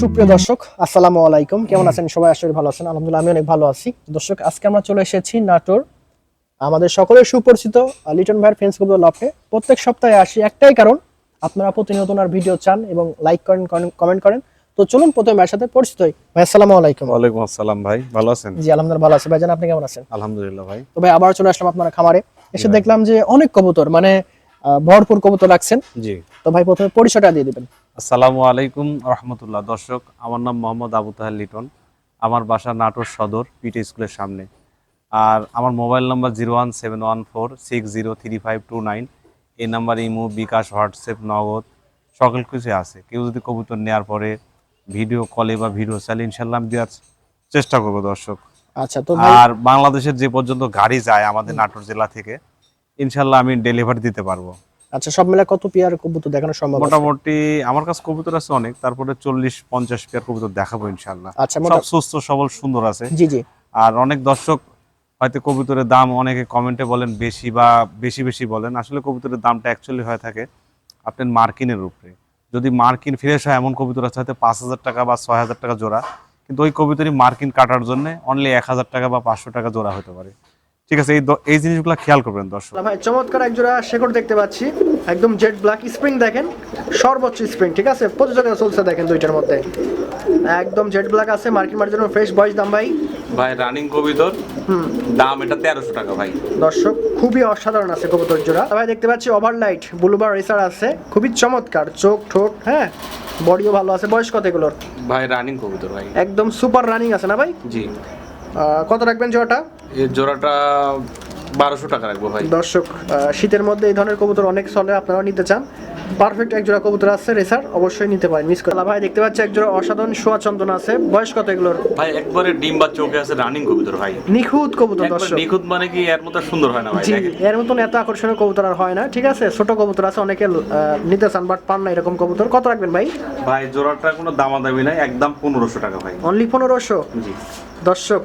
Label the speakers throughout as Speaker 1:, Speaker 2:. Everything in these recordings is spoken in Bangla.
Speaker 1: সুপ্রিয় দর্শক আসসালামু আলাইকুম। কেমন আছেন সবাই? করি ভালো আছেন। আলহামদুলিল্লাহ আমি অনেক ভালো আছি। দর্শক আজকে আমরা চলে এসেছি নাটোর আমাদের সকলের সুপরিচিত লিটন ভাইয়ের ফ্রেন্ডস গ্রুপ লাফে প্রত্যেক সপ্তাহে আসি একটাই কারণ আপনারা প্রতিনিয়ত ওনার ভিডিও চান এবং লাইক করেন কমেন্ট করেন। তো চলুন প্রথমে ভাইয়ের সাথে পরিচিত হই। ভাই আসসালামু আলাইকুম।
Speaker 2: ওয়ালাইকুম আসসালাম ভাই ভালো আছেন?
Speaker 1: জি আলহামদুলিল্লাহ ভালো আছি। ভাইজান আপনি কেমন আছেন?
Speaker 2: আলহামদুলিল্লাহ ভাই।
Speaker 1: তো ভাই আবার চলে আসলাম আপনার খামারে। এসে দেখলাম যে অনেক কবুতর মানে ভরপুর কবুতর রাখছেন।
Speaker 2: জি।
Speaker 1: তো ভাই প্রথমে পরিচয়টা দিয়ে দিবেন।
Speaker 2: আসসালামু আলাইকুম রহমতুল্লাহ। দর্শক আমার নাম মোহাম্মদ আবু তাহের লিটন। আমার বাসা নাটোর সদর পিটি স্কুলের সামনে। আর আমার mobile number zero one seven one four six zero three five two nine. এই number imo bKash WhatsApp Nagad সকল কিছু আছে। কেউ যদি কবুতর নেওয়ার পরে ভিডিও কলে বা ভিডিও চাইলে ইনশাল্লাহ আমি দেওয়ার চেষ্টা করব দর্শক।
Speaker 1: আচ্ছা তো
Speaker 2: আর বাংলাদেশের যে পর্যন্ত গাড়ি যায় আমাদের নাটোর জেলা থেকে ইনশাল্লাহ আমি ডেলিভারি দিতে পারব।
Speaker 1: আচ্ছা সব মিলে কত পেয়ার কবুতর দেখানো সম্ভব
Speaker 2: মোটামুটি আমার কাছে কবুতর আছে অনেক তারপরে চল্লিশ পঞ্চাশ পেয়ার কবুতর দেখাবো ইনশাল্লাহ
Speaker 1: আচ্ছা
Speaker 2: সব সুস্থ সবল সুন্দর আছে।
Speaker 1: জি জি।
Speaker 2: আর অনেক দর্শক হয়তো কবুতরের দাম অনেকে কমেন্টে বলেন বেশি বা বেশি বেশি বলেন। আসলে কবুতরের দামটা অ্যাকচুয়ালি হয়ে থাকে আপনার মার্কিনের উপরে। যদি মার্কিন ফ্রেশ হয় এমন কবুতর আছে হয়তো পাঁচ হাজার টাকা বা ছয় হাজার টাকা জোড়া। কিন্তু ওই কবুতরই মার্কিন কাটার জন্য অনলি এক হাজার টাকা বা পাঁচশো টাকা জোড়া হতে পারে। ঠিক আছে এই দ- এই জিনিসগুলো খেয়াল করবেন দর্শক।
Speaker 1: ভাই চমৎকার এক জোড়া শেকড় দেখতে পাচ্ছি। একদম জেড ব্ল্যাক স্প্রিং দেখেন সর্বোচ্চ স্প্রিং ঠিক আছে? প্রতিযোগিতা চলছে দেখেন দুইটার মধ্যে। একদম জেড ব্ল্যাক আছে মার্কেট মার্কেট জন্য ফ্রেশ বয়স দাম ভাই।
Speaker 2: ভাই রানিং কবুতর।
Speaker 1: হুম।
Speaker 2: দাম এটা তেরোশো টাকা ভাই।
Speaker 1: দর্শক খুবই অসাধারণ আছে কবুতর জোড়া। ভাই দেখতে পাচ্ছি ওভারলাইট ব্লুবার রেসার আছে। খুবই চমৎকার চোখ ঠোঁট হ্যাঁ? বডিও ভালো আছে। বয়স কত এগুলোর?
Speaker 2: ভাই রানিং কবুতর ভাই।
Speaker 1: একদম সুপার রানিং আছে না ভাই?
Speaker 2: জি।
Speaker 1: কত রাখবেন জোড়াটা?
Speaker 2: এর জোড়াটা বারোশো টাকা রাখব ভাই।
Speaker 1: দর্শক শীতের মধ্যে এই ধরনের কবুতর অনেক চলে নিতে চান। পারফেক্ট এক জোড়া কবুতর আছে রেসার অবশ্যই নিতে পারেন মিস করে ভাই দেখতে পাচ্ছি এক জোড়া অসাধারণ সোয়া চন্দন আছে। বয়স কত এগুলোর?
Speaker 2: ভাই একবারে ডিম বা চোখে আছে রানিং কবুতর ভাই।
Speaker 1: নিখুঁত কবুতর দর্শক।
Speaker 2: নিখুঁত মানে কি এর মতো সুন্দর হয় না ভাই
Speaker 1: এর মতন এত আকর্ষণীয় কবুতর আর হয় না ঠিক আছে? ছোট কবুতর আছে অনেকে আহ, নিতে চান বাট পান না এরকম কবুতর। কত রাখবেন ভাই?
Speaker 2: ভাই জোড়াটা কোনো দামাদামি নাই একদম পনেরোশো টাকা ভাই।
Speaker 1: অনলি পনেরোশো?
Speaker 2: জি।
Speaker 1: দর্শক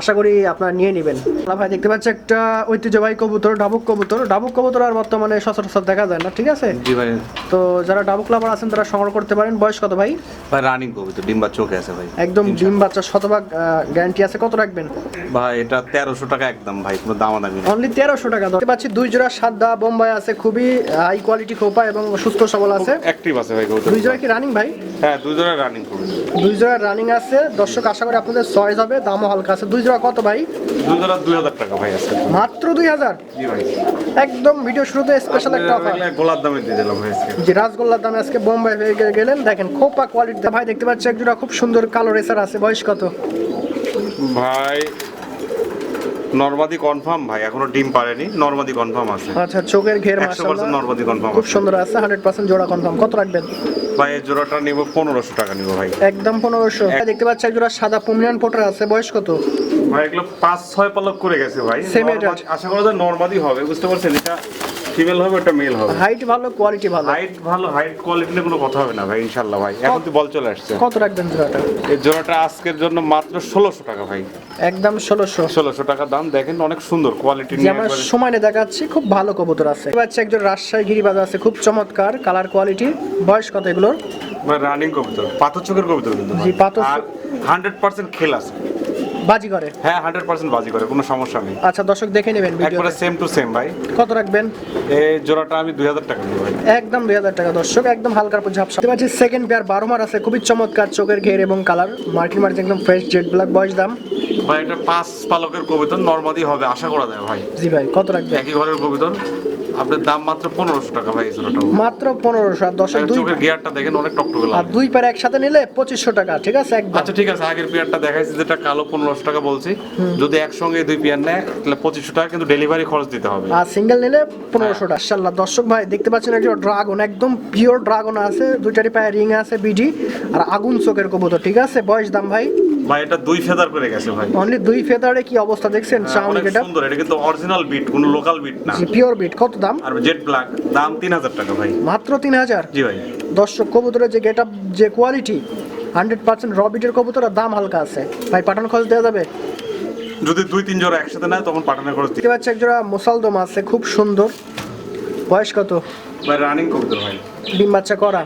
Speaker 1: আশা করি আপনারা নিয়ে নেবেন। ভাই দেখতে পাচ্ছি একটা ঐতিহ্যবাহী কবুতর ডাবুক কবুতর। ডাবুক কবুতর আর বর্তমানে সচরাচর দেখা যায় না ঠিক আছে?
Speaker 2: জি ভাই।
Speaker 1: তো যারা ডাবুক লাভার আছেন তারা সংগ্রহ করতে পারেন। বয়স কত ভাই?
Speaker 2: ভাই রানিং কবুতর ডিম বা চোখে আছে ভাই।
Speaker 1: একদম ডিম বাচ্চা শতভাগ গ্যারান্টি আছে। কত রাখবেন?
Speaker 2: ভাই এটা তেরোশো টাকা একদম ভাই কোনো দামাদামি নেই।
Speaker 1: অনলি তেরোশো টাকা। দেখতে পাচ্ছি দুই জোড়া সাদা বোম্বাই আছে খুবই হাই কোয়ালিটি খোপা এবং সুস্থ সবল আছে।
Speaker 2: অ্যাক্টিভ আছে ভাই কবুতর
Speaker 1: দুই জোড়া কি রানিং ভাই?
Speaker 2: হ্যাঁ দুই জোড়া রানিং
Speaker 1: দুই জোড়া রানিং আছে। দর্শক আশা করি আপনাদের চয়েস হবে। দামও হালকা আছে। দুই জোড়া কত ভাই?
Speaker 2: দুই জোড়া দুই হাজার টাকা ভাই আছে।
Speaker 1: মাত্র দুই হাজার?
Speaker 2: জি ভাই।
Speaker 1: একদম ভিডিও শুরুতে স্পেশাল একটা অফার
Speaker 2: গোলাপ দামে দিয়ে দিলাম ভাই
Speaker 1: রাসগোল্লার দামে আজকে বোম্বাই হয়ে গেলেন। দেখেন খোপা কোয়ালিটি ভাই দেখতে পাচ্ছি এক জোড়া খুব সুন্দর কালো রেসার আছে। বয়স কত?
Speaker 2: ভাই নর্মাদি কনফার্ম ভাই এখনও ডিম পারেনি নর্মাদি কনফার্ম আছে।
Speaker 1: আচ্ছা চোখের ঘের মাশাআল্লাহ।
Speaker 2: নর্মাদি কনফার্ম
Speaker 1: খুব সুন্দর আছে হান্ড্রেড পার্সেন্ট জোড়া কনফার্ম কত রাখবেন?
Speaker 2: ভাই এই জোড়াটা নিব পনেরোশো টাকা নিব ভাই।
Speaker 1: একদম পনেরোশো। দেখতে পাচ্ছি এক জোড়া সাদা পুমিয়ান পোটার আছে বয়স কত?
Speaker 2: ভাই এগুলো পাঁচ ছয় পালক করে গেছে ভাই। আশা করা যায় নর্মাদি হবে বুঝতে পারছেন? এটা ফিমেল হবে এটা মেল হবে।
Speaker 1: হাইট ভালো কোয়ালিটি ভালো।
Speaker 2: হাইট ভালো হাইট কোয়ালিটি নিয়ে কোনো কথা হবে না ভাই ইনশাল্লাহ ভাই। এখন তো বল চলে আসছে।
Speaker 1: কত রাখবেন জোড়াটা?
Speaker 2: এই জোড়াটা আজকের জন্য মাত্র ষোলোশো টাকা ভাই।
Speaker 1: একদম ষোলোশো।
Speaker 2: ষোলোশো টাকা দাম দেখেন অনেক সুন্দর কোয়ালিটি নিয়ে
Speaker 1: আমরা সময় দেখাচ্ছি খুব ভালো কবুতর আছে। পাচ্ছি একজন রাজশাহী গিরিবাজ আছে খুব চমৎকার কালার কোয়ালিটি বয়স কত এগুলোর?
Speaker 2: ভাই রানিং কবুতর পাথর চোখের কবুতর কিন্তু
Speaker 1: জি, পাথর
Speaker 2: আর হান্ড্রেড পার্সেন্ট খেল আছে।
Speaker 1: বাজি করে?
Speaker 2: হ্যাঁ হান্ড্রেড পার্সেন্ট বাজি করে কোনো সমস্যা নেই।
Speaker 1: আচ্ছা দর্শক দেখে নেবেন
Speaker 2: একবারে সেম টু সেম ভাই।
Speaker 1: কত রাখবেন?
Speaker 2: এই জোড়াটা আমি দুই হাজার টাকা
Speaker 1: একদম দুই হাজার টাকা দর্শক একদম হালকার উপর ঝাপসা। পাচ্ছি সেকেন্ড পেয়ার বারো মার আছে খুবই চমৎকার চোখের ঘের এবং কালার মার্কিন মার্চ একদম ফ্রেশ জেড ব্ল্যাক বয়স দাম।
Speaker 2: ভাই এটা পাঁচ পালকের কবিতর নর্মাদি হবে আশা করা যায় ভাই।
Speaker 1: জি ভাই কত রাখবেন?
Speaker 2: একই ঘরের কবিতর আপনার দাম মাত্র পনেরোশো টাকা ভাই জোড়াটা
Speaker 1: মাত্র পনেরোশো আর দর্শক দুই
Speaker 2: গিয়ারটা দেখেন অনেক টকটকে
Speaker 1: আর দুই পেয়ার একসাথে নিলে পঁচিশশো টাকা ঠিক আছে? একদম।
Speaker 2: আচ্ছা ঠিক আছে আগের পেয়ারটা দেখাইছি যেটা কালো পনেরোশো টাকা বলছি। যদি একসঙ্গে দুই পেয়ার নেয় তাহলে পঁচিশশো টাকা কিন্তু ডেলিভারি খরচ দিতে হবে।
Speaker 1: আর সিঙ্গেল নিলে পনেরোশো টাকা ইনশাল্লাহ দর্শক ভাই দেখতে পাচ্ছেন একজন ড্রাগন একদম পিওর ড্রাগন আছে। দুইটারই পায়ে রিং আছে বিডি আর আগুন চোখের কবুতর ঠিক আছে? বয়স দাম ভাই?
Speaker 2: ভাই এটা দুই ফেদার করে গেছে ভাই।
Speaker 1: অনলি দুই ফেদারে কি অবস্থা দেখছেন?
Speaker 2: হ্যাঁ,
Speaker 1: চাউনি এটা
Speaker 2: সুন্দর। এটা কিন্তু অরিজিনাল বিট কোনো লোকাল বিট না।
Speaker 1: পিওর বিট কত দাম?
Speaker 2: আর জেড ব্ল্যাক দাম তিন হাজার টাকা ভাই।
Speaker 1: মাত্র তিন হাজার?
Speaker 2: জি ভাই।
Speaker 1: দর্শক কবুতরের যে গেট যে কোয়ালিটি হান্ড্রেড পার্সেন্ট রবিটের বিটের কবুতর আর দাম হালকা আছে। ভাই পাঠান খরচ দেওয়া যাবে?
Speaker 2: যদি দুই তিন জোড়া একসাথে নেয় তখন পাঠানোর খরচ দিই
Speaker 1: দেখতে পাচ্ছি একজোড়া মোসালদম আছে খুব সুন্দর। বয়স কত?
Speaker 2: ভাই রানিং কবুতর ভাই।
Speaker 1: ডিম বাচ্চা করা?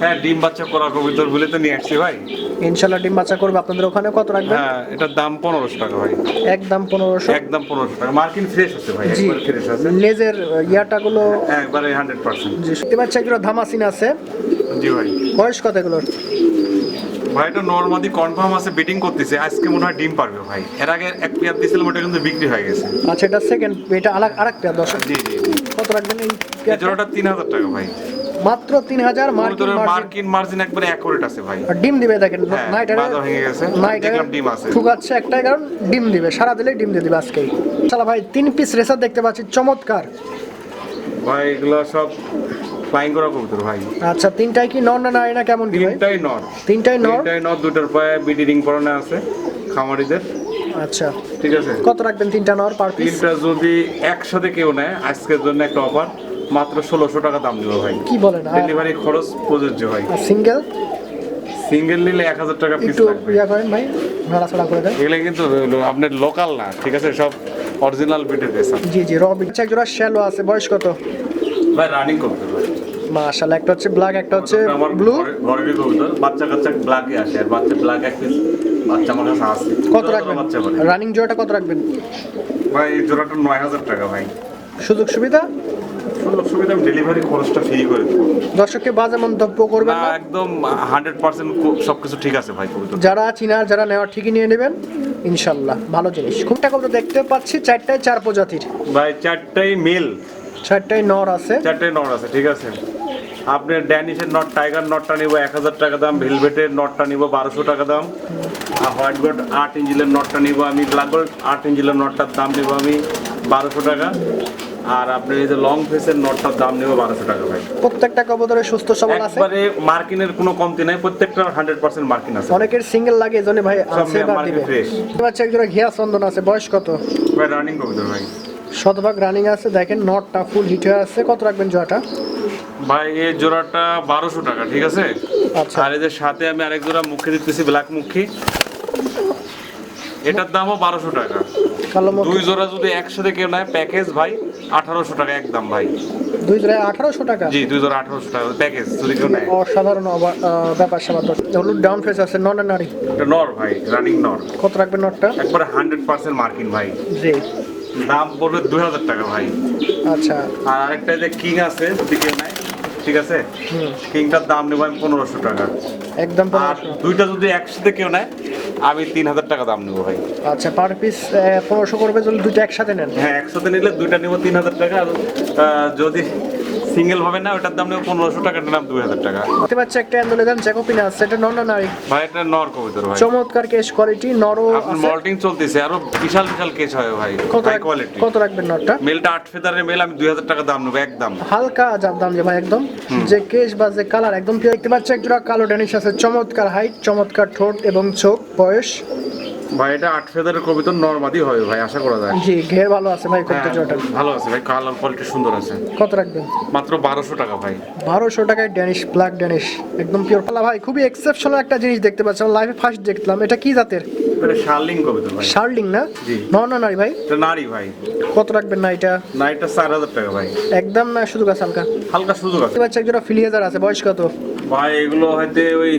Speaker 2: হ্যাঁ ডিম বাচ্চা করা কবিতর বলে তো নিয়ে আসছি ভাই।
Speaker 1: ইনশাল্লাহ ডিম বাচ্চা করবে। আপনাদের ওখানে কত রাখবেন?
Speaker 2: হ্যাঁ এটার দাম পনেরোশো টাকা ভাই।
Speaker 1: একদম পনেরোশো।
Speaker 2: একদম পনেরোশো টাকা। মার্কিন ফ্রেশ আছে ভাই
Speaker 1: জি।
Speaker 2: ফ্রেশ আছে।
Speaker 1: লেজের ইয়াটা গুলো
Speaker 2: একবারে হান্ড্রেড পার্সেন্ট
Speaker 1: জি। দেখতে পাচ্ছি এগুলো ধামাসিন আছে।
Speaker 2: জি ভাই।
Speaker 1: বয়স কত এগুলোর?
Speaker 2: ভাই এটা নর্মালি কনফার্ম আছে বিটিং করতেছে। আজকে মনে হয় ডিম পারবে ভাই। এর আগে এক পেয়ার দিয়েছিলাম ওটা কিন্তু বিক্রি হয়ে গেছে।
Speaker 1: আচ্ছা এটা সেকেন্ড এটা আলাদা আরেক পেয়ার দর্শক।
Speaker 2: জি জি।
Speaker 1: কত রাখবেন এই
Speaker 2: জোড়াটা তিন হাজার টাকা ভাই।
Speaker 1: মাত্র তিন হাজার মার্কিন মার্জিন।
Speaker 2: মার্কিন মার্জিন একবারে অ্যাকুরেট আছে ভাই।
Speaker 1: আর ডিম দিবে দেখেন
Speaker 2: হ্যাঁ,
Speaker 1: নাইটারে
Speaker 2: বাঁধা ভেঙে গেছে। দেখলাম ডিম আছে।
Speaker 1: ঠুকাচ্ছে একটাই কারণ ডিম দিবে সারা দিলেই ডিম দিয়ে দিবে আজকে। চালা ভাই তিন পিস রেসার দেখতে পাচ্ছি চমৎকার।
Speaker 2: ভাই এগুলো সব ফ্লাইং করা কবুতর ভাই।
Speaker 1: আচ্ছা তিনটাই কি নর না না কেমন কি
Speaker 2: তিনটাই নর।
Speaker 1: তিনটাই নর?
Speaker 2: তিনটাই নর দুটার পায়ে বিডি রিং পরানো আছে খামারিদের।
Speaker 1: আচ্ছা।
Speaker 2: ঠিক আছে?
Speaker 1: কত রাখবেন তিনটা নর পার পিস
Speaker 2: তিনটা যদি একসাথে কেউ নেয় আজকের জন্য একটা অফার মাত্র ষোলোশো টাকা দাম দেবো ভাই।
Speaker 1: কি বলেন
Speaker 2: ডেলিভারি খরচ প্রযোজ্য ভাই।
Speaker 1: সিঙ্গেল
Speaker 2: সিঙ্গেল নিলে এক হাজার টাকা পিস
Speaker 1: একটু
Speaker 2: লাগবে।
Speaker 1: ইয়া করেন ভাই নাড়াচাড়া করে দেন।
Speaker 2: এগুলো কিন্তু আপনার লোকাল না ঠিক আছে? সব অরিজিনাল বিটের রেসার
Speaker 1: জি জি রবি আচ্ছা এক জোড়া শ্যালো আছে বয়স কত?
Speaker 2: ভাই রানিং করতে ভাই।
Speaker 1: মাশাআল্লাহ একটা হচ্ছে ব্ল্যাক একটা হচ্ছে ব্লু
Speaker 2: ঘরে- ঘরেরই কবুতর বাচ্চা কাচ্চা ব্ল্যাকই আসে আর বাচ্চা ব্ল্যাক এক পিস বাচ্চা আমার কাছে আছে।
Speaker 1: কত রাখবেন? রানিং জোড়াটা কত রাখবেন?
Speaker 2: ভাই জোড়াটা নয় হাজার টাকা ভাই।
Speaker 1: সুযোগ সুবিধা?
Speaker 2: সুযোগ সুবিধা ডেলিভারি খরচটা ফ্রি করে দেবো।
Speaker 1: দর্শককে বাজে মন্তব্য করবেন
Speaker 2: না
Speaker 1: না।
Speaker 2: একদম সবকিছু ঠিক আছে ভাই কবুতর
Speaker 1: যারা চিনার যারা নেওয়ার ঠিকই নিয়ে নেবেন ইনশাল্লাহ ভালো জিনিস। খুবটা কত দেখতে পাচ্ছি চারটায় চার প্রজাতির।
Speaker 2: ভাই চারটাই মেল
Speaker 1: চারটায় নর আছে।
Speaker 2: চারটাই নট আছে ঠিক আছে। আপনি ড্যানিশের নট টাইগার নটটা নিব এক হাজার টাকা দাম। ভেলভেটের নটটা নিব বারোশো টাকা দাম। আর হোয়াইট গোল্ড আট ইঞ্জিলের নটটা নিব আমি ব্ল্যাক গোল্ড আট ইঞ্জিলের নটটার দাম নিব আমি বারোশো টাকা। আর আপনি এই যে লং ফেসের নটটার দাম নেব বারোশো টাকা ভাই।
Speaker 1: প্রত্যেকটা কবুতরের সুস্থ সবল আছে?
Speaker 2: একবারে মার্কিনের কোনো কমতি নাই প্রত্যেকটা হান্ড্রেড পার্সেন্ট মার্কিন আছে।
Speaker 1: অনেকের সিঙ্গেল লাগে এজন্য ভাই আছে বা দিবে।
Speaker 2: fresh।
Speaker 1: একজোড়া ঘিয়া চন্দন আছে বয়স কত?
Speaker 2: ভাই রানিং কবুতর ভাই।
Speaker 1: শতভাগ রানিং আছে দেখেন নটটা ফুল হিট হয়ে আছে। কত রাখবেন জোড়াটা?
Speaker 2: ভাই এই জোড়াটা বারোশো টাকা ঠিক আছে?
Speaker 1: আচ্ছা।
Speaker 2: আর এদের সাথে আমি আরেক জোড়া মুখে দিতেছি ব্ল্যাক মুখী। এটার দামও বারোশো টাকা। দুই জোড়া যদি একসাথে কেউ নেয় প্যাকেজ ভাই আঠারোশো টাকা একদম ভাই।
Speaker 1: দুই জোড়ায় আঠারোশো টাকা?
Speaker 2: জি দুই জোড়া আঠারোশো টাকা প্যাকেজ যদি কেউ নেয়।
Speaker 1: অসাধারণ ব্যাপার স্যাপার। হলুদ ডাউন ফেস আছে নন নারী
Speaker 2: এটা নর ভাই রানিং নর
Speaker 1: কত রাখবেন নটটা
Speaker 2: একবারে হান্ড্রেড পার্সেন্ট মার্কিন ভাই।
Speaker 1: জি।
Speaker 2: দাম পড়বে দুই হাজার টাকা ভাই।
Speaker 1: আচ্ছা।
Speaker 2: আর আরেকটা যে কিং আছে কেউ নেয় ঠিক আছে? কিংটার দাম নেব আমি পনেরোশো টাকা।
Speaker 1: একদম
Speaker 2: আর দুইটা যদি একসাথে কেউ নেয় আমি তিন হাজার টাকা দাম নেব ভাই।
Speaker 1: আচ্ছা পার পিস পনেরোশো করবে যদি দুইটা একসাথে নেন?
Speaker 2: হ্যাঁ একসাথে নিলে দুইটা নেব তিন হাজার টাকা। আর যদি সিঙ্গেল ভাবে না ওটার দাম নেব পনেরোশো টাকা নাম দুই হাজার টাকা।
Speaker 1: দেখতে পাচ্ছি একটা অ্যান্ডোলেজান জ্যাকোপিনা আছে এটা নন নারী?
Speaker 2: ভাই এটা নর কবিতর ভাই।
Speaker 1: চমৎকার কেস কোয়ালিটি
Speaker 2: আপনার মল্টিং চলতেছে আরও বিশাল বিশাল কেস হয় ভাই
Speaker 1: কত
Speaker 2: কোয়ালিটি
Speaker 1: কত রাখবেন নটটা
Speaker 2: মেলটা আট ফেদারের মেল আমি দুই হাজার টাকা দাম নেব একদম।
Speaker 1: হালকা যার দাম যে ভাই একদম। যে কেশ বা যে কালার একদম। দেখতে পাচ্ছি একজোড়া কালো ড্যানিশ আছে চমৎকার হাইট চমৎকার ঠোঁট এবং চোখ বয়স।
Speaker 2: ভাই এটা আট ফেদারের কবিতর নর্মাদি হবে ভাই আশা করা যায়।
Speaker 1: জি ঘের ভালো আছে ভাই করতে
Speaker 2: হ্যাঁ, ভালো আছে ভাই কালার কোয়ালিটি সুন্দর আছে।
Speaker 1: কত রাখবেন?
Speaker 2: মাত্র বারোশো টাকা ভাই।
Speaker 1: বারোশো টাকায় ড্যানিশ ব্ল্যাক ড্যানিশ একদম পিওর পালা ভাই খুবই এক্সেপশনাল একটা জিনিস দেখতে পাচ্ছি লাইভে ফার্স্ট দেখলাম। এটা কি জাতের?
Speaker 2: এটা শার্লিং কবিতর ভাই।
Speaker 1: শার্লিং না?
Speaker 2: জি।
Speaker 1: নর না নারী ভাই।
Speaker 2: এটা নারী ভাই।
Speaker 1: কত রাখবেন না এটা
Speaker 2: না এটা চার হাজার টাকা ভাই।
Speaker 1: একদম না শুধু গাছ হালকা?
Speaker 2: হালকা আছে।
Speaker 1: দেখতে পাচ্ছি একজোড়া ফিলিয়েজার আছে বয়স কত?
Speaker 2: ভাই এগুলো হয়তো ওই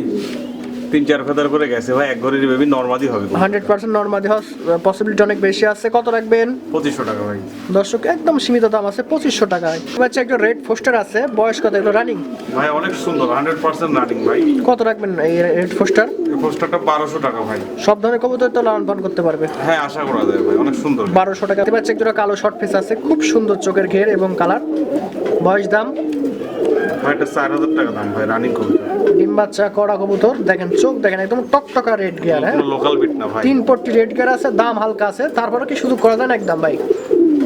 Speaker 2: তিন চার ফেদার করে গেছে। ভাই এক ঘরের বেবি নর্মাদি হবে
Speaker 1: হান্ড্রেড পার্সেন্ট নর্মাদি হস পসিবিলিটি অনেক বেশি আছে। কত রাখবেন?
Speaker 2: পঁচিশশো টাকা ভাই।
Speaker 1: দর্শক একদম সীমিত দাম আছে পঁচিশশো টাকায়। হচ্ছে একটা রেড পোস্টার আছে। বয়স কত এগুলো? রানিং
Speaker 2: ভাই অনেক সুন্দর হান্ড্রেড পার্সেন্ট রানিং ভাই।
Speaker 1: কত রাখবেন এই রেড পোস্টার
Speaker 2: এই পোস্টারটা বারোশো টাকা ভাই।
Speaker 1: সব ধরনের কবুতর তো লালন পালন করতে পারবে।
Speaker 2: হ্যাঁ আশা করা যায় ভাই অনেক সুন্দর।
Speaker 1: বারোশো টাকা। হচ্ছে একটা কালো শর্ট পিস আছে। খুব সুন্দর চোখের ঘের এবং কালার বয়স দাম?
Speaker 2: ভাই এটা চার হাজার টাকা দাম ভাই রানিং কবিতা
Speaker 1: ডিম বাচ্চা কড়া কবুতর দেখেন চোখ দেখেন একদম টকটকা রেড গিয়ার হ্যাঁ?
Speaker 2: লোকাল বিট না ভাই।
Speaker 1: তিন পট্টি রেড গিয়ার আছে দাম হালকা আছে তারপরে কি শুধু করা যায় না একদম ভাই?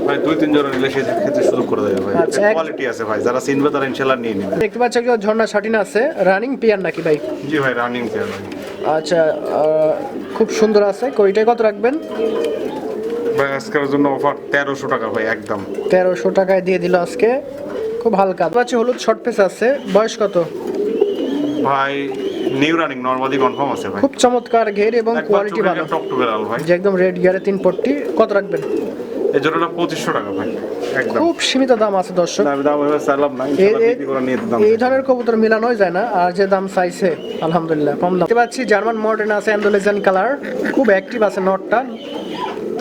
Speaker 2: ভাই দুই তিন জন নিলে সেই ক্ষেত্রে শুরু করে দেবে ভাই।
Speaker 1: আচ্ছা,
Speaker 2: কোয়ালিটি আছে ভাই যারা চিনবে তারা ইনশাল্লাহ নিয়ে নেবে।
Speaker 1: দেখতে পাচ্ছি একটা ঝর্ণা শাটিন আছে রানিং পিয়ার নাকি ভাই?
Speaker 2: জি ভাই রানিং পেয়ার ভাই
Speaker 1: আচ্ছা খুব সুন্দর আছে কইটাই কত রাখবেন?
Speaker 2: ভাই আজকের জন্য অফার তেরোশো টাকা ভাই একদম।
Speaker 1: তেরোশো টাকায় দিয়ে দিল আজকে খুব হালকা। আছে হলুদ শর্ট পেস আছে বয়স কত?
Speaker 2: ভাই নিউ রানিং নর্মালি কনফার্ম আছে ভাই।
Speaker 1: খুব চমৎকার ঘের এবং কোয়ালিটি ভালো।
Speaker 2: টুকে লাল ভাই।
Speaker 1: যে একদম রেড গিয়ারে তিন পট্টি কত রাখবেন?
Speaker 2: এই জোড়াটা পঁচিশশো টাকা ভাই একদম।
Speaker 1: খুব সীমিত দাম আছে দর্শক।
Speaker 2: দাম এবার চাইলাম না
Speaker 1: এই-
Speaker 2: দাম
Speaker 1: এই ধরনের কবুতর মিলানোই যায় না আর যে দাম চাইছে আলহামদুলিল্লাহ কম দাম। দেখতে পাচ্ছি জার্মান মডার্ন আছে অ্যান্ডোলেজান কালার খুব অ্যাক্টিভ আছে নটটা।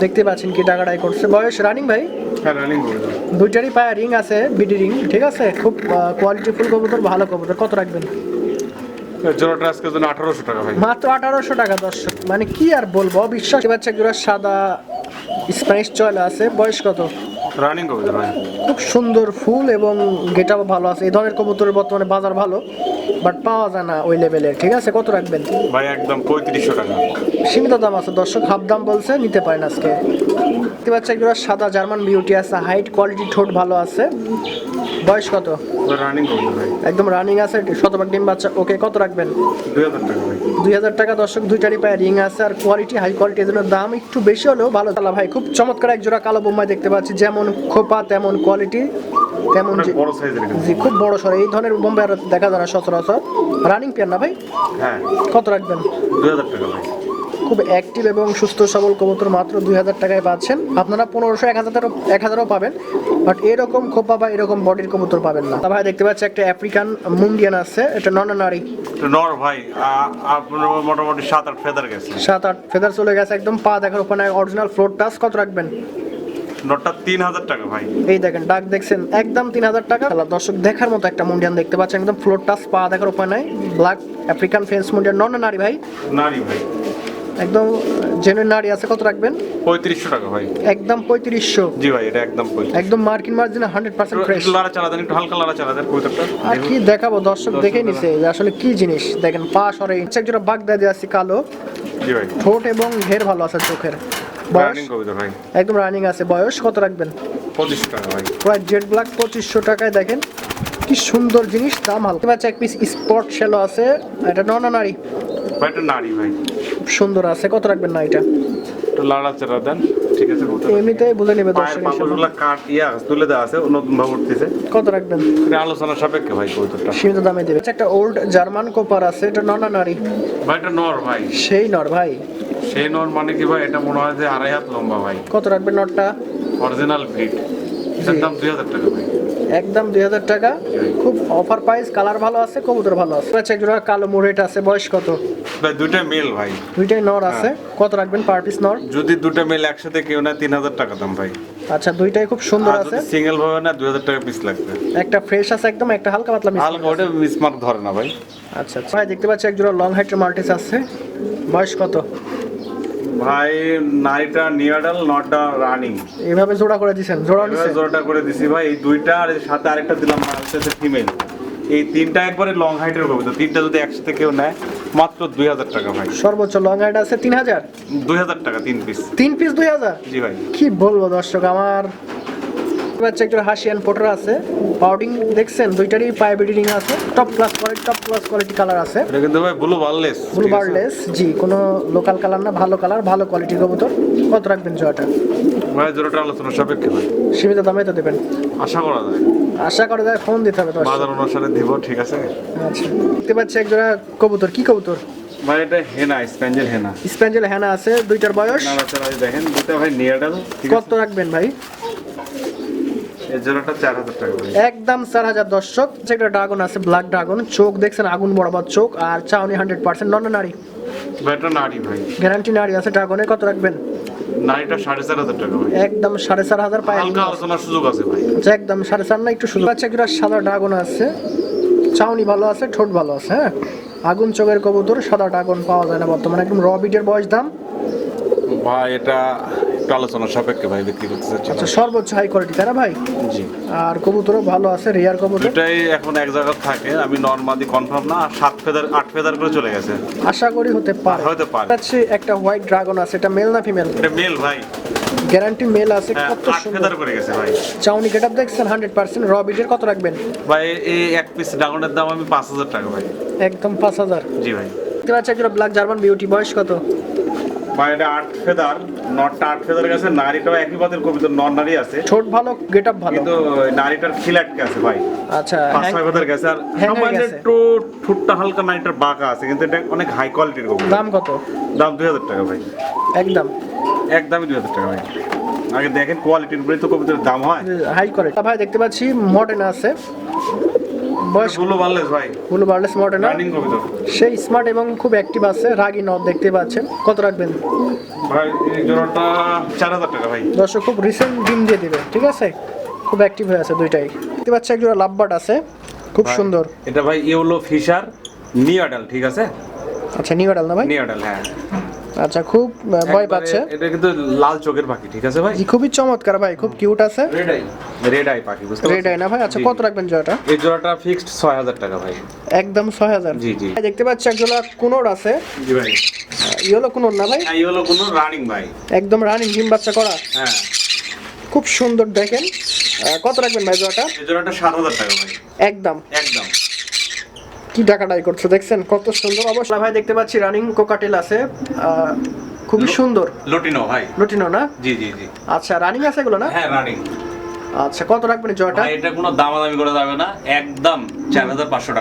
Speaker 1: দেখতে পাচ্ছেন কি টাকাটাই করছে। বয়স রানিং ভাই?
Speaker 2: হ্যাঁ রানিং
Speaker 1: দুইটারই পায়ে রিং আছে বিডি রিং ঠিক আছে? খুব কোয়ালিটিফুল কবুতর ভালো কবুতর কত রাখবেন?
Speaker 2: জোড়াটা আজকের জন্য আঠারোশো টাকা ভাই।
Speaker 1: মাত্র আঠারোশো টাকা দর্শক। মানে কি আর বলব? বিশ্বাস বাচ্চা জোড়া সাদা স্প্যানিশ চয়লা আছে। বয়স কত?
Speaker 2: রানিং
Speaker 1: খুব সুন্দর ফুল এবং গেটাও ভালো আছে। এই ধরনের কবুতরের বর্তমানে বাজার ভালো। বাট পাওয়া যায় না ওই লেভেলের ঠিক আছে? কত রাখবেন?
Speaker 2: ভাই একদম পঁয়ত্রিশশো টাকা।
Speaker 1: সীমিত দাম আছে। দর্শক হাফ দাম বলছে নিতে পারেন আজকে। দেখতে পাচ্ছি একজোড়া সাদা জার্মান বিউটি আছে হাইট কোয়ালিটি ঠোঁট ভালো আছে। বয়স কত?
Speaker 2: রানিং
Speaker 1: একদম রানিং আছে শতভাগ ডিম বাচ্চা। ওকে কত রাখবেন?
Speaker 2: দুই হাজার টাকা
Speaker 1: দর্শক দুইটারই পায়ে রিং আছে আর কোয়ালিটি হাই কোয়ালিটি এর জন্য দাম একটু বেশি হলেও ভালো। তালা ভাই খুব চমৎকার এক জোড়া কালো বোম্বাই দেখতে পাচ্ছি। যেমন খোপা তেমন কোয়ালিটি তেমন জি খুব বড় সড়ো এই ধরনের বোম্বাই আর দেখা যায় না সচরাচর। রানিং পেয়ার না ভাই?
Speaker 2: হ্যাঁ।
Speaker 1: কত রাখবেন?
Speaker 2: দুই হাজার টাকা ভাই।
Speaker 1: খুব অ্যাক্টিভ এবং সুস্থ সবল কবুতর মাত্র দুই হাজার টাকায় পাচ্ছেন। আপনারা পনেরোশো এক হাজারও এক হাজারও পাবেন। বাট এরকম খোপা বা এরকম বডির কবুতর পাবেন না। ভাই দেখতে পাচ্ছি একটা আফ্রিকান মুন্ডিয়ান আছে। এটা ননানারি
Speaker 2: তো নর ভাই। আপনার মোটামুটি সাত আট ফেদার গেছে।
Speaker 1: সাত আট ফেদার চলে গেছে। একদম পা দেখার ওখানে অরিজিনাল ফ্লোর টাচ কত রাখবেন?
Speaker 2: নটটা তিন হাজার টাকা ভাই।
Speaker 1: এই দেখেন ডাক দেখছেন একদম তিন হাজার টাকা। দর্শক দেখার মতো একটা মুন্ডিয়ান দেখতে পাচ্ছেন একদম ফ্লোর টাচ পা দেখার উপায় নাই। ব্ল্যাক আফ্রিকান ফেন্স মুন্ডিয়ান নন নারী ভাই।
Speaker 2: নারী ভাই।
Speaker 1: একদম জেনুইন নারী আছে কত রাখবেন?
Speaker 2: পঁয়ত্রিশশো টাকা ভাই।
Speaker 1: একদম পঁয়ত্রিশশো।
Speaker 2: জি ভাই এটা একদম
Speaker 1: একদম মার্কিন মার্জিনে হান্ড্রেড পার্সেন্ট ফ্রেশ
Speaker 2: একটু লাড়া চালা দেন একটু হালকা লাড়া চালা দেন কবুতরটা।
Speaker 1: আর কি দেখাবো দর্শক দেখে নিছে যে আসলে কি জিনিস। দেখেন পা সরে ইচ্ছে একজোড়া বাগ দিয়ে আছে কালো।
Speaker 2: জি ভাই।
Speaker 1: ঠোঁট এবং ঘের ভালো আছে চোখের।
Speaker 2: রানিং কবুতর ভাই।
Speaker 1: একদম রানিং আছে। বয়স কত রাখবেন?
Speaker 2: পঁচিশশো টাকা ভাই।
Speaker 1: প্রায় জেড ব্ল্যাক পঁচিশশো টাকায় দেখেন। কি সুন্দর জিনিস দাম হালকা। বাচ্চা এক পিস স্পট শেলো আছে। এটা নন নারী।
Speaker 2: এটা নারী ভাই।
Speaker 1: খুব সুন্দর আছে। কত রাখবেন না এটা?
Speaker 2: একটু লাড়া চালা দেন। ঠিক আছে কবুতর
Speaker 1: এমনিতে বুঝে নেবে দর্শক
Speaker 2: পাগুলো কাট ইয়া তুলে দেওয়া আছে নতুন ভাবে উঠতেছে।
Speaker 1: কত রাখবেন?
Speaker 2: আলোচনা সাপেক্ষে ভাই কবুতরটা।
Speaker 1: সীমিত দামে দেবে। আচ্ছা, একটা ওল্ড জার্মান কোপার আছে এটা নন নারী?
Speaker 2: ভাই এটা নর ভাই।
Speaker 1: সেই নর ভাই?
Speaker 2: সেই নর মানে কি ভাই? এটা মনে হয় যে আড়াই হাত লম্বা ভাই।
Speaker 1: কত রাখবেন নটটা
Speaker 2: অরিজিনাল এটার দাম দুই হাজার টাকা
Speaker 1: একদম দুই হাজার টাকা। খুব অফার প্রাইস কালার ভালো আছে কবুতর ভালো আছে। আচ্ছা একজোড়া কালো মোরেট আছে বয়স কত?
Speaker 2: ভাই দুইটা মেল ভাই।
Speaker 1: দুইটাই নর আছে। কত রাখবেন পার পিস নর?
Speaker 2: যদি দুটো মেল একসাথে কেউ না তিন হাজার টাকা দাম ভাই।
Speaker 1: আচ্ছা দুইটাই খুব সুন্দর আছে।
Speaker 2: সিঙ্গেল ভাবে না দুই হাজার টাকা পিস লাগবে।
Speaker 1: একটা ফ্রেশ আছে একদম একটা হালকা পাতলা
Speaker 2: হালকা ওটা মিসমার্ক ধরে না ভাই।
Speaker 1: আচ্ছা আচ্ছা। ভাই দেখতে পাচ্ছি একজোড়া লং হাইটের মাল্টিস আছে। বয়স কত?
Speaker 2: ভাই নাইটা নিয়াডাল নটটা রানিং
Speaker 1: এইভাবে জোড়া করে দিছেন জোড়া দিছেন
Speaker 2: জোড়াটা করে দিছি ভাই এই দুইটা আর সাথে আরেকটা দিলাম হচ্ছে ফিমেল এই তিনটা একবারে লং হাইটের হবে তো তিনটা যদি একসাথে কেউ নেয় মাত্র দুই হাজার টাকা ভাই।
Speaker 1: সর্বোচ্চ লং হাইট আছে তিন হাজার?
Speaker 2: দুই হাজার টাকা তিন পিস
Speaker 1: তিন পিস দুই হাজার?
Speaker 2: জি ভাই।
Speaker 1: কি বলব দর্শক আমার বাচ্চা একটু হাসিয়ান পোটার আছে। পাউডিং দেখছেন দুইটারই পায়ে বিডিং আছে। Top class quality top class quality colour আছে।
Speaker 2: এটা কিন্তু ভাই ব্লু বার্লেস
Speaker 1: ব্লু বার্ডলেস জি কোনো লোকাল কালার না ভালো কালার ভালো কোয়ালিটির কবুতর। কত রাখবেন জোয়াটা?
Speaker 2: ভাই জোড়াটা আলোচনা সাপেক্ষে ভাই।
Speaker 1: সীমিত দামে তো দেবেন।
Speaker 2: আশা করা যায়।
Speaker 1: আশা করে যায় ফোন দিতে হবে দর্শক।
Speaker 2: বাজার অনুসারে দিব ঠিক আছে?
Speaker 1: আচ্ছা। দেখতে পাচ্ছি এক জোড়া কবুতর। কি কবুতর?
Speaker 2: ভাই এটা হেনা স্প্যাঞ্জেল হেনা।
Speaker 1: স্প্যাঞ্জেল হ্যানা আছে দুইটার বয়স।
Speaker 2: দেখেন দুটা ভাই নিয়াডাল
Speaker 1: কত রাখবেন ভাই?
Speaker 2: এর জোড়াটা চার হাজার টাকা ভাই
Speaker 1: একদম চার হাজার দর্শক একটা ড্রাগন আছে ব্ল্যাক ড্রাগন চোখ দেখছেন আগুন বরাবর চোখ আর চাউনি হান্ড্রেড পার্সেন্ট নন নারী।
Speaker 2: ভাই নারী ভাই।
Speaker 1: গ্যারান্টি নারী আছে ড্রাগনের কত রাখবেন?
Speaker 2: নারীটা সাড়ে চার হাজার টাকা ভাই
Speaker 1: একদম সাড়ে চার হাজার পায়
Speaker 2: হালকা আলোচনার সুযোগ আছে ভাই।
Speaker 1: আচ্ছা, একদম সাড়ে চার না একটু সুযোগ আছে। একটা সাদা ড্রাগন আছে চাউনি ভালো আছে ঠোঁট ভালো আছে হ্যাঁ? আগুন চোখের কবুতর সাদা ড্রাগন পাওয়া যায় না বর্তমানে। একদম র বিটের বয়স দাম?
Speaker 2: ভাই এটা একটু আলোচনার সাপেক্ষে ভাই বিক্রি করতে চাচ্ছি
Speaker 1: আচ্ছা সর্বোচ্চ হাই কোয়ালিটি না ভাই?
Speaker 2: জি।
Speaker 1: আর কবুতরও ভালো আছে রেয়ার কবুতর?
Speaker 2: দুটাই এখন এক জায়গায় থাকে আমি নর্মালি কনফার্ম না আর সাত ফেদার আট ফেদার করে চলে গেছে।
Speaker 1: আশা করি হতে পারে।
Speaker 2: হতে পারে।
Speaker 1: আছে একটা হোয়াইট ড্রাগন আছে এটা মেল না ফিমেল
Speaker 2: এটা মেল ভাই।
Speaker 1: গ্যারান্টি মেল আছে
Speaker 2: হ্যাঁ,
Speaker 1: কত সুন্দর।
Speaker 2: করে গেছে ভাই।
Speaker 1: চাউনি গেটআপ দেখছেন হান্ড্রেড পার্সেন্ট র বিটের কত রাখবেন?
Speaker 2: ভাই এই এক পিস ড্রাগনের দাম আমি পাঁচ হাজার টাকা ভাই।
Speaker 1: একদম পাঁচ হাজার।
Speaker 2: জি ভাই।
Speaker 1: দেখতে পাচ্ছি একটা ব্ল্যাক জার্মান বিউটি বয়স কত?
Speaker 2: এটা আট ফেদার নটটা আট ফেদার গেছে নারীটাও একই পদের কবিতা নন নারী আছে।
Speaker 1: ছোট ভালো গেটআপ ভালো।
Speaker 2: কিন্তু নারীটার খিল আটকে আছে ভাই।
Speaker 1: আচ্ছা
Speaker 2: পাঁচ ছয় ফেদার গেছে। আর সামান্য একটু ঠুটটা হালকা নারীটার বাঁকা আছে কিন্তু এটা অনেক হাই কোয়ালিটির কবিতা।
Speaker 1: দাম কত?
Speaker 2: দাম দুই হাজার টাকা ভাই।
Speaker 1: একদম।
Speaker 2: একদমই দুই হাজার টাকা ভাই। আগে দেখেন কোয়ালিটির উপরে তো কবিতার দাম হয়।
Speaker 1: হাই করে ভাই দেখতে পাচ্ছি মডার্ন আছে। বয়স
Speaker 2: বার্লেস ভাই।
Speaker 1: বার্লেস
Speaker 2: রানিং কবিতা
Speaker 1: সেই স্মার্ট এবং খুব অ্যাক্টিভ আছে রাগি নট দেখতে পাচ্ছেন। কত রাখবেন?
Speaker 2: ভাই জোড়াটা টাকা ভাই।
Speaker 1: দর্শক খুব রিসেন্ট ডিম দিয়ে দিবে ঠিক আছে? খুব অ্যাক্টিভ হয়ে আছে দুইটাই। দেখতে পাচ্ছি একজোড়া লাভবার্ড আছে খুব সুন্দর।
Speaker 2: এটা ভাই ইউলো ফিশার নিয়াডাল ঠিক আছে?
Speaker 1: আচ্ছা নিউ না ভাই?
Speaker 2: নিয়াডাল হ্যাঁ।
Speaker 1: আচ্ছা খুব ভয় পাচ্ছে।
Speaker 2: এটা কিন্তু লাল চোখের পাখি ঠিক আছে ভাই?
Speaker 1: খুবই চমৎকার ভাই খুব কিউট আছে।
Speaker 2: রেড আই রেড আই পাখি বুঝতে
Speaker 1: রেড আই না ভাই? আচ্ছা কত রাখবেন জয়টা
Speaker 2: এই জোড়াটা ফিক্সড ছয় হাজার টাকা ভাই।
Speaker 1: একদম ছয় হাজার।
Speaker 2: জি, জি।
Speaker 1: দেখতে পাচ্ছি একজোড়া কুনোর আছে।
Speaker 2: জি ভাই।
Speaker 1: ইয়েলো কুনোর না ভাই?
Speaker 2: হ্যাঁ এই হলো কোনো রানিং ভাই।
Speaker 1: একদম রানিং ডিম বাচ্চা করা।
Speaker 2: হ্যাঁ।
Speaker 1: খুব সুন্দর দেখেন। কত রাখবেন ভাই জয়টা
Speaker 2: এই জোড়াটা সাত হাজার টাকা ভাই।
Speaker 1: একদম।
Speaker 2: একদম।
Speaker 1: কি ডাকাডাই করছে? দেখছেন কত সুন্দর অবশ্যই ভাই দেখতে পাচ্ছি রানিং কোকাটেল আছে আহ, খুবই সুন্দর।
Speaker 2: লুটিনো ভাই।
Speaker 1: লুটিনো না?
Speaker 2: জি জি জি।
Speaker 1: আচ্ছা রানিং আছে এগুলো না?
Speaker 2: হ্যাঁ রানিং
Speaker 1: আচ্ছা কত রাখবেন জয়টা
Speaker 2: ভাই এটা কোনো দামাদামি করে যাবে না। একদম চার হাজার পাঁচশো টাকা।